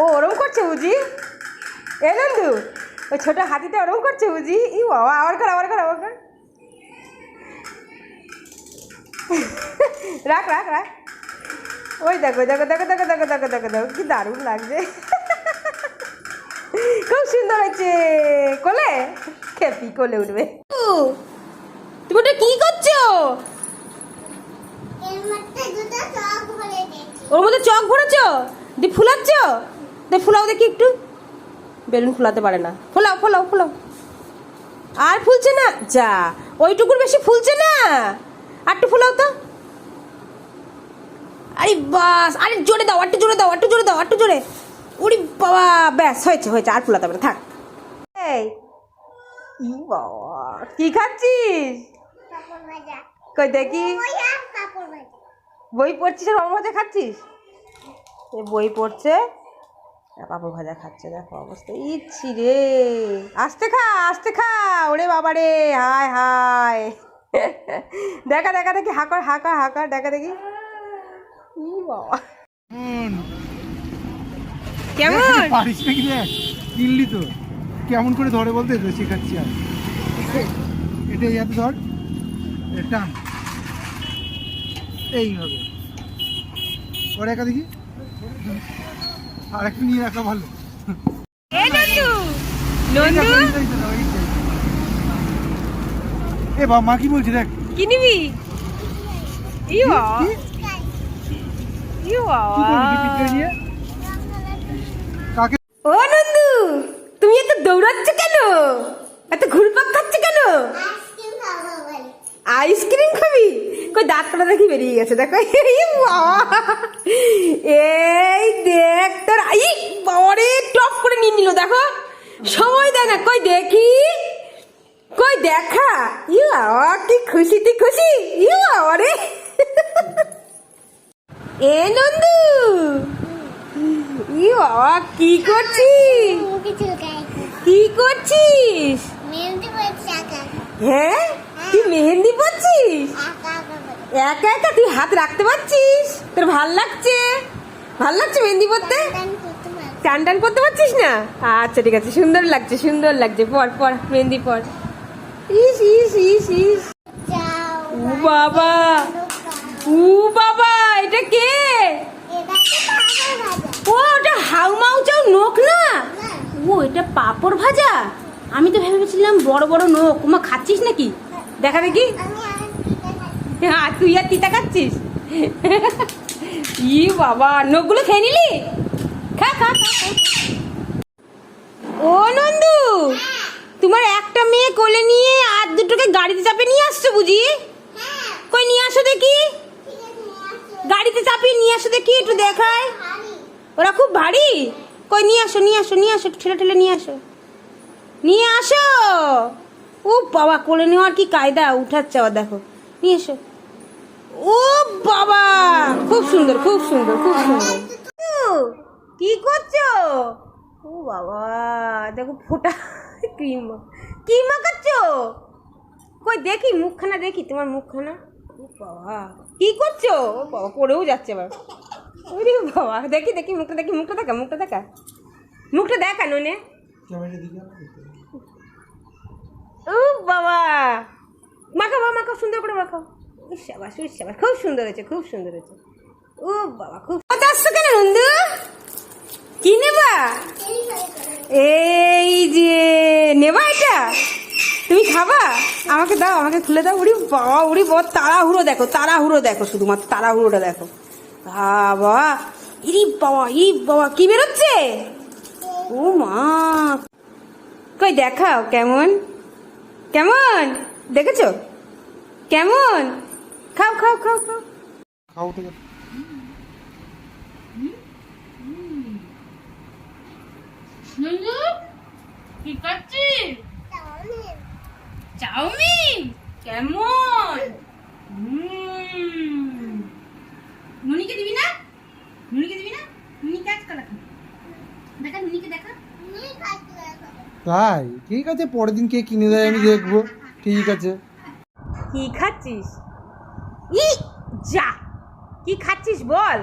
ও ওরম করছে বুঝি? এ নন্দু ওই ছোট হাতিটা ওরম করছে বুঝি? ই বাবা আবার কর আবার কর আবার কর। রাখ রাখ রাখ। ওই দেখো দেখো দেখো দেখো দেখো দেখো দেখো দেখো কি দারুণ লাগছে। খুব সুন্দর হয়েছে। কোলে? খেপি কোলে উঠবে। তুমি ওটা কি করছ? ওর মধ্যে চক ভরেছো? দি ফুলাচ্ছ? দে, ফুলাও দেখি একটু। বেলুন ফুলাতে পারে না। ফোলাও ফোলাও ফোলাও। আর ফুলছে না? যা, ওইটুকুর বেশি ফুলছে না। আর একটু ফুলাও তো। আরে বাস, আরে জোরে দাও একটু জোরে দাও একটু জোরে দাও একটু জোরে। ওরে বাবা, ব্যাস, হয়েছে হয়েছে, আর ফুলাতে পারে থাক। এই বাবা, কি খাচ্ছিস? কই দেখি। বই পড়ছিস আর মামা ভাজা খাচ্ছিস? বই পড়ছে। পাপড় ভাজা খাচ্ছে দেখো অবস্থা। ইচ্ছি রে! আস্তে খা আস্তে খা! ওরে বাবা রে! হায় হায়! দেখা দেখা দেখি হাকর হাকা হাকা দেখা দেখি। বাবা। কেমন? পারিস নাকি দেখ কিনলি তো। কেমন করে ধরে বলতে শেখাচ্ছি আর। এটা ইয়াতে ধর। টান। এইভাবে। ওর একা দেখি। আর একটু নিয়ে রাখা ভালো। এ বা মা কি দেখ? কি নিবি? ও নন্দু তুমি এত দৌড়াচ্ছ কেন? এত ঘুরপাক খাচ্ছ কেন? আইসক্রিম কই দাঁত কাটা দেখি বেরিয়ে গেছে? দেখো এই বাবা। এই দেখ তোর আই বাবারে টপ করে নিয়ে নিল দেখো। সময় দেয় না কই দেখি? কই দেখা? ই বাবা কি খুশি তুই খুশি? ই বাবারে এ নন্দু। ই বাবা কি করছিস? কি করছিস? হ্যাঁ? তুই মেহেন্দি পরছিস? একা একা তুই হাত রাখতে পারছিস? তোর ভালো লাগছে? ভালো লাগছে মেহেন্দি পরতে? টান টান করতে পারছিস না? আচ্ছা ঠিক আছে। সুন্দর লাগছে সুন্দর লাগছে। পর পর, মেহেন্দি পর। ইস ইস ইস ইস। ও বাবা! ও বাবা, এটা কে? ও, ওটা হাউ মাউ চাউ নোক না? ও, এটা পাপড় ভাজা? আমি তো ভেবেছিলাম বড় বড় নোক মা খাচ্ছিস নাকি? দেখা দেখি। আর হ্যাঁ তুই আর তিতা খাচ্ছিস? ই বাবা, নখগুলো খেয়ে নিলি? খা খা। ও নন্দু, তোমার একটা মেয়ে কোলে নিয়ে আর দুটোকে গাড়িতে চাপে নিয়ে আসছো বুঝি? কই, নিয়ে আসো দেখি। গাড়িতে চাপিয়ে নিয়ে আসো দেখি, একটু দেখায়। ওরা খুব ভারী। কই, নিয়ে আসো নিয়ে আসো নিয়ে আসো ঠেলে ঠেলে নিয়ে আসো। নিয়ে আসো। ও বাবা, কোলে নেওয়ার কি কায়দা? উঠাচ্ছে আবার, দেখো। নিয়ে এসো। ও বাবা! খুব সুন্দর খুব সুন্দর খুব সুন্দর। কি করছ? ও বাবা দেখো ফোটা ক্রিম। কি মাখাচ্ছ কই দেখি মুখখানা দেখি তোমার মুখখানা। ও বাবা কি করছ? ও বাবা পড়েও যাচ্ছে আবার। ওরে বাবা দেখি দেখি মুখটা দেখি মুখটা দেখা মুখটা দেখা। মুখটা দেখা নুনে ও বাবা! মাখা বাবা মাখা সুন্দর করে মাখাও। উসাবাস উসাবাস খুব সুন্দর হয়েছে, খুব সুন্দর হয়েছে। ও বাবা, খুব কত আসছো কেন নন্দু কি নেবা? এই যে, নেবা এটা? তুমি খাবা? আমাকে দাও, আমাকে খুলে দাও, উড়ি বাবা উড়ি বাবা, তাড়াহুড়ো দেখো তাড়াহুড়ো দেখো শুধুমাত্র, তাড়াহুড়োটা দেখো। বাবা, ইরি বাবা, ই বাবা, কি বেরোচ্ছে? ও মা। কই, দেখাও, কেমন? কেমন? দেখেছ? কেমন? খাও খাও খাও খাও। খাও তো নন্দু কি খাচ্ছিস? চাউমিন। কেমন। নুনিকে দিবি না? নুনিকে দিবি না? নুনি কাজ করা দেখা নুনিকে দেখা। তাই? ঠিক আছে পরের দিন কে কিনে দেয় আমি দেখব। ঠিক আছে। কি খাচ্ছিস? ই, যা। কি খাচ্ছিস বল।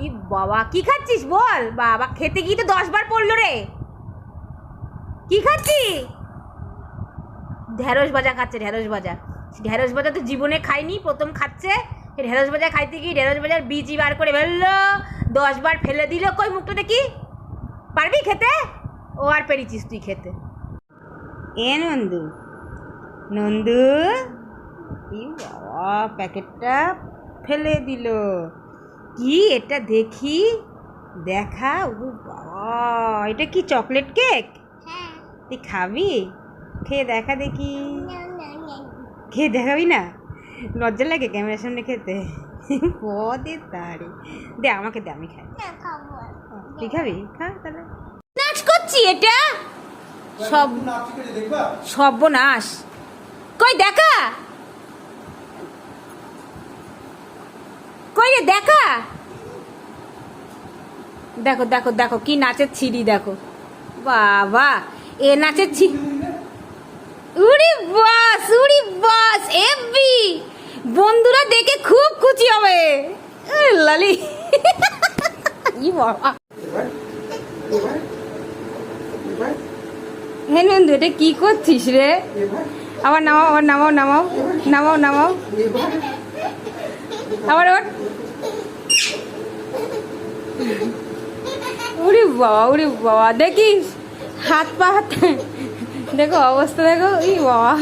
ই বাবা, কি খাচ্ছিস বল? বাবা, খেতে গিয়ে তো দশ বার পড়ল রে। কি খাচ্ছি? ঢেঁড়স ভাজা খাচ্ছে, ঢেঁড়স ভাজা। ঢেঁড়স ভাজা তো জীবনে খাইনি, প্রথম খাচ্ছে। ঢেঁড়স ভাজা খাইতে গিয়ে ঢেঁড়স ভাজার বীজই বার করে ফেলল। দশ বার ফেলে দিল। কই মুখটা দেখি? পারবি খেতে? ও আর পেরেছিস তুই খেতে। এ নন্দু নন্দু ই বাবা প্যাকেটটা ফেলে দিল কি এটা দেখি দেখা ও বাবা এটা কি চকলেট কেক তুই খাবি খেয়ে দেখা দেখি খেয়ে দেখাবি না লজ্জা লাগে ক্যামেরার সামনে খেতে পদে তারে দে আমাকে দে আমি খাই তুই খাবি খা তাহলে নাচ করছি এটা সব সর্বনাশ। কই দেখা? কই রে দেখা? দেখো দেখো দেখো, কি নাচের ছিড়ি, দেখো। বাবা, এ নাচের ছি উড়ি বাস উড়ি বাস এফবি বন্ধুরা দেখে খুব খুশি হবে। লালি। বাবা। হে নন্দু এটা কি করছিস রে? আবার নামাও আবার নামাও নামাও নামাও নামাও। আবার আবার উড়ি বাবা উড়ি বাবা, দেখিস? হাত পা হাত দেখো অবস্থা, দেখো। ই বাবা,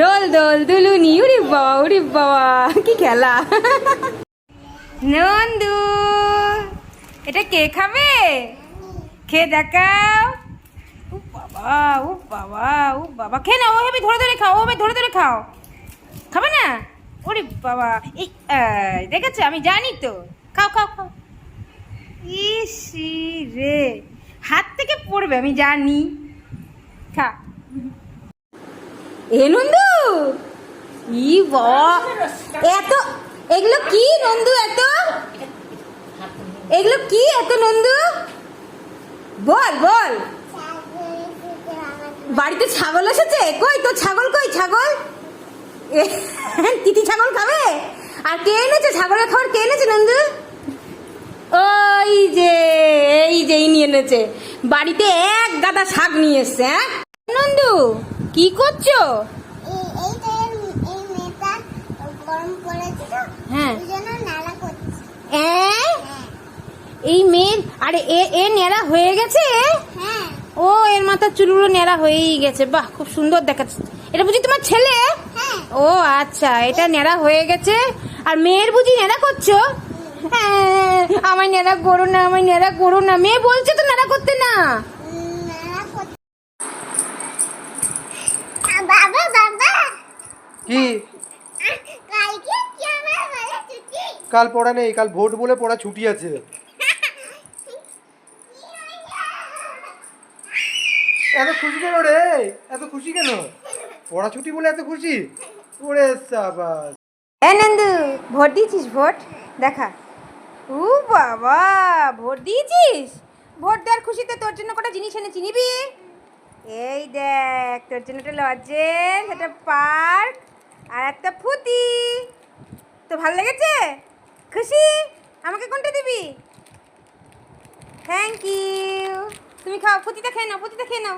দোল দোল, দুলুনি। উড়ি বাবা উড়ি বাবা, কি খেলা? নন্দু, এটা কে খাবে? খেয়ে দেখাও। বাবা ও বাবা ও বাবা। খেয়ে না ওভাবে ধরে ধরে খাও, ওভাবে ধরে ধরে খাও। খাবে না? ওরে বাবা, এই দেখেছ? আমি জানি তো। খাও খাও খাও। ইসি রে, হাত থেকে পড়বে, আমি জানি। খা। এ নন্দু! ই বাবা এত, এগুলো কি নন্দু এত? এগুলো কি এত নন্দু? বল বল। বাড়িতে ছাগল এসেছে? কই তো ছাগল কই? ছাগল? তিতি ছাগল খাবে? আর কে এনেছে? ছাগলের খাবার কে এনেছে নন্দু? ওই যে এই যে এই নিয়ে এনেছে। বাড়িতে এক গাদা শাক নিয়ে এসছে হ্যাঁ? নন্দু কি করছ? হ্যাঁ। এ? হ্যাঁ? এই মেয়ের আরে এ এ নেড়া হয়ে গেছে? হ্যাঁ। ও এর মাথার চুলগুলো নেড়া হয়েই গেছে। বাহ খুব সুন্দর দেখাচ্ছে। এটা বুঝি তোমার ছেলে? হ্যাঁ। ও আচ্ছা এটা নেড়া হয়ে গেছে। আর মেয়ের বুঝি নেড়া করছ? হ্যাঁ আমায় নেড়া করো না আমায় নেড়া করো না। মেয়ে বলছে তো নেড়া করতে না। বাবা বাবা। কি? আমার কাল পড়া নেই কাল ভোট বলে পড়া ছুটি আছে। এত খুশি কেন রে? এত খুশি কেন? পড়া ছুটি বলে এত খুশি? ওরে সাবাস। এ নন্দু, ভোট দিয়েছিস, ভোট? দেখা। ও বাবা, ভোট দিয়েছিস? ভোট দেওয়ার খুশিতে তোর জন্য কটা জিনিস এনেছি নিবি এই দেখ, তোর জন্য একটা লজেন্স একটা পার্ক আর একটা ফুতি। তো ভালো লেগেছে? খুশি? আমাকে কোনটা দিবি? থ্যাংক ইউ তুমি খাও ফুতিটা খেয়ে নাও ফুতিটা খেয়ে নাও।